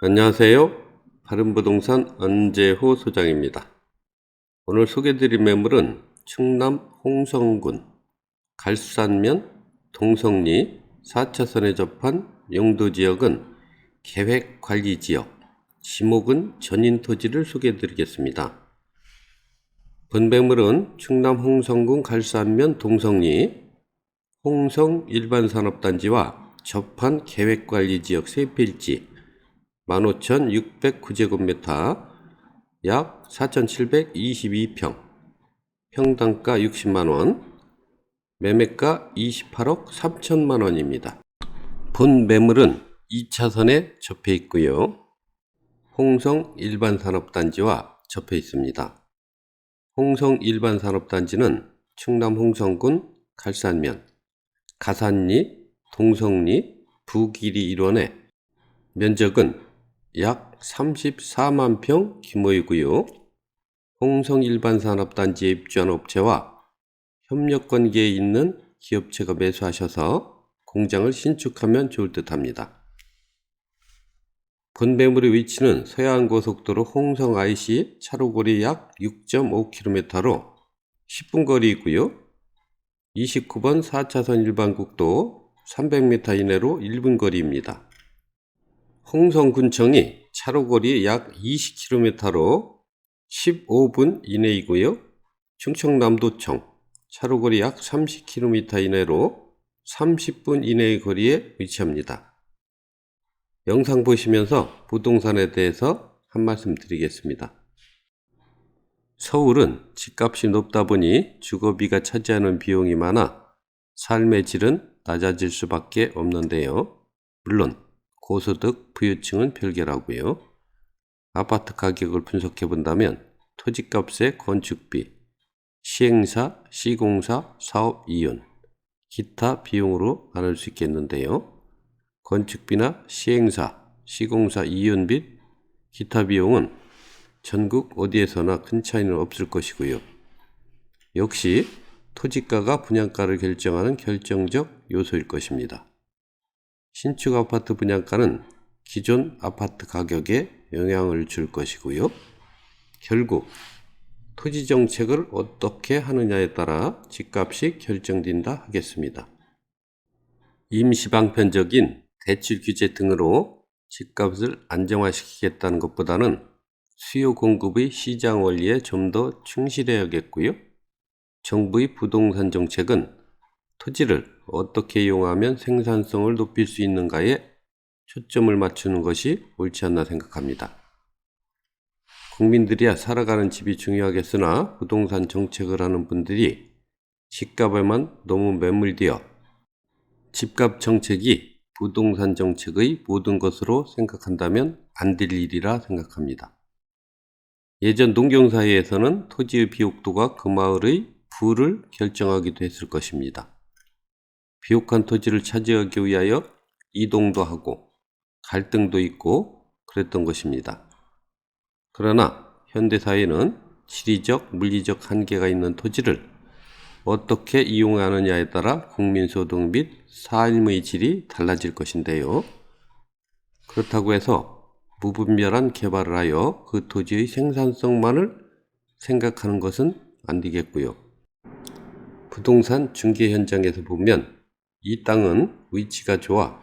안녕하세요. 바른부동산 안재호 소장입니다. 오늘 소개드릴 매물은 충남 홍성군 갈산면 동성리 4차선에 접한 용도지역은 계획관리지역, 지목은 전인토지를 소개해드리겠습니다. 본 매물은 충남 홍성군 갈산면 동성리 홍성 일반산업단지와 접한 계획관리지역 세필지 15,609제곱미터 약 4,722평 평당가 60만원 매매가 28억 3천만 원입니다. 본 매물은 2차선에 접해 있고요. 홍성 일반산업단지와 접해 있습니다. 홍성 일반산업단지는 충남 홍성군 갈산면, 가산리, 동성리, 부길이 일원에 면적은 약 34만 평 규모이고요. 홍성 일반 산업단지에 입주한 업체와 협력 관계에 있는 기업체가 매수하셔서 공장을 신축하면 좋을 듯 합니다. 본 매물의 위치는 서해안고속도로 홍성 IC 차로거리 약 6.5km로 10분 거리이고요. 29번 4차선 일반 국도 300m 이내로 1분 거리입니다. 홍성군청이 차로거리 약 20km로 15분 이내이고요. 충청남도청 차로거리 약 30km 이내로 30분 이내의 거리에 위치합니다. 영상 보시면서 부동산에 대해서 한 말씀 드리겠습니다. 서울은 집값이 높다 보니 주거비가 차지하는 비용이 많아 삶의 질은 낮아질 수밖에 없는데요. 물론 고소득 부유층은 별개라고요. 아파트 가격을 분석해 본다면 토지값의 건축비, 시행사, 시공사, 사업 이윤, 기타 비용으로 나눌 수 있겠는데요. 건축비나 시행사, 시공사 이윤 및 기타 비용은 전국 어디에서나 큰 차이는 없을 것이고요. 역시 토지가가 분양가를 결정하는 결정적 요소일 것입니다. 신축 아파트 분양가는 기존 아파트 가격에 영향을 줄 것이고요. 결국 토지 정책을 어떻게 하느냐에 따라 집값이 결정된다 하겠습니다. 임시방편적인 대출 규제 등으로 집값을 안정화시키겠다는 것보다는 수요 공급의 시장 원리에 좀 더 충실해야겠고요. 정부의 부동산 정책은 토지를 어떻게 이용하면 생산성을 높일 수 있는가에 초점을 맞추는 것이 옳지 않나 생각합니다. 국민들이야 살아가는 집이 중요하겠으나 부동산 정책을 하는 분들이 집값에만 너무 매몰되어 집값 정책이 부동산 정책의 모든 것으로 생각한다면 안 될 일이라 생각합니다. 예전 농경사회에서는 토지의 비옥도가 그 마을의 부를 결정하기도 했을 것입니다. 비옥한 토지를 차지하기 위하여 이동도 하고 갈등도 있고 그랬던 것입니다. 그러나 현대사회는 지리적, 물리적 한계가 있는 토지를 어떻게 이용하느냐에 따라 국민소득 및 삶의 질이 달라질 것인데요. 그렇다고 해서 무분별한 개발을 하여 그 토지의 생산성만을 생각하는 것은 안 되겠고요. 부동산 중개 현장에서 보면 이 땅은 위치가 좋아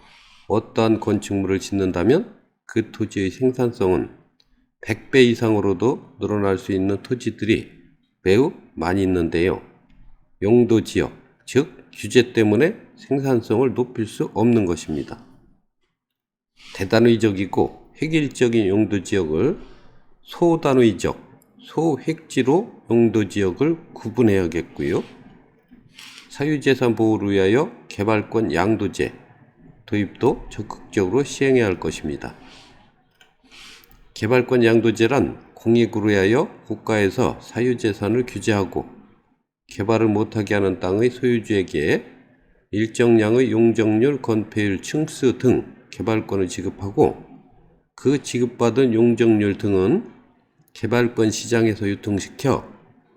어떠한 건축물을 짓는다면 그 토지의 생산성은 100배 이상으로도 늘어날 수 있는 토지들이 매우 많이 있는데요. 용도 지역, 즉 규제 때문에 생산성을 높일 수 없는 것입니다. 대단의적이고 획일적인 용도 지역을 소단위적, 소획지로 용도 지역을 구분해야겠고요. 사유재산 보호를 위하여 개발권 양도제 도입도 적극적으로 시행해야 할 것입니다. 개발권 양도제란 공익으로 하여 국가에서 사유재산을 규제하고 개발을 못하게 하는 땅의 소유주에게 일정량의 용적률, 건폐율, 층수 등 개발권을 지급하고 그 지급받은 용적률 등은 개발권 시장에서 유통시켜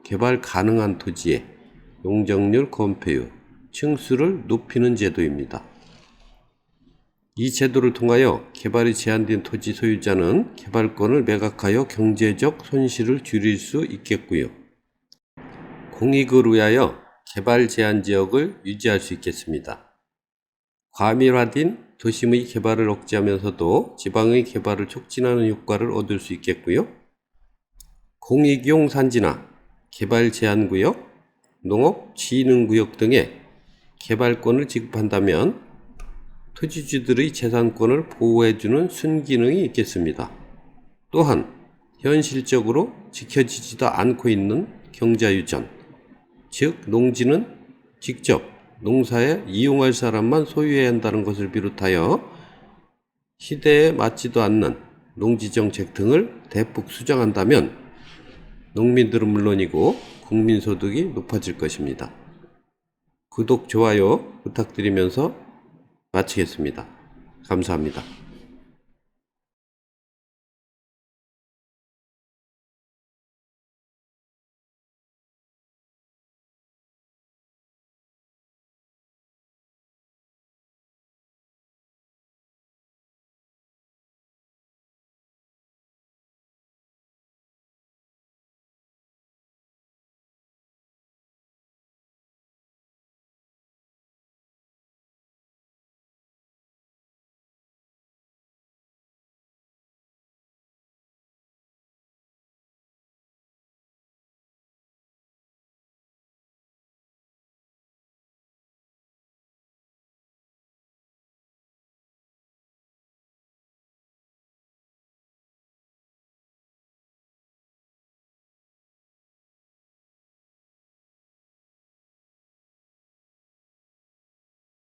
개발 가능한 토지에 용적률, 건폐율, 층수를 높이는 제도입니다. 이 제도를 통하여 개발이 제한된 토지 소유자는 개발권을 매각하여 경제적 손실을 줄일 수 있겠고요. 공익을 위하여 개발 제한 지역을 유지할 수 있겠습니다. 과밀화된 도심의 개발을 억제하면서도 지방의 개발을 촉진하는 효과를 얻을 수 있겠고요. 공익용 산지나 개발 제한 구역, 농업 진흥 구역 등에 개발권을 지급한다면 토지주들의 재산권을 보호해주는 순기능이 있겠습니다. 또한 현실적으로 지켜지지도 않고 있는 경자유전, 즉 농지는 직접 농사에 이용할 사람만 소유해야 한다는 것을 비롯하여 시대에 맞지도 않는 농지정책 등을 대폭 수정한다면 농민들은 물론이고 국민 소득이 높아질 것입니다. 구독, 좋아요 부탁드리면서 마치겠습니다. 감사합니다.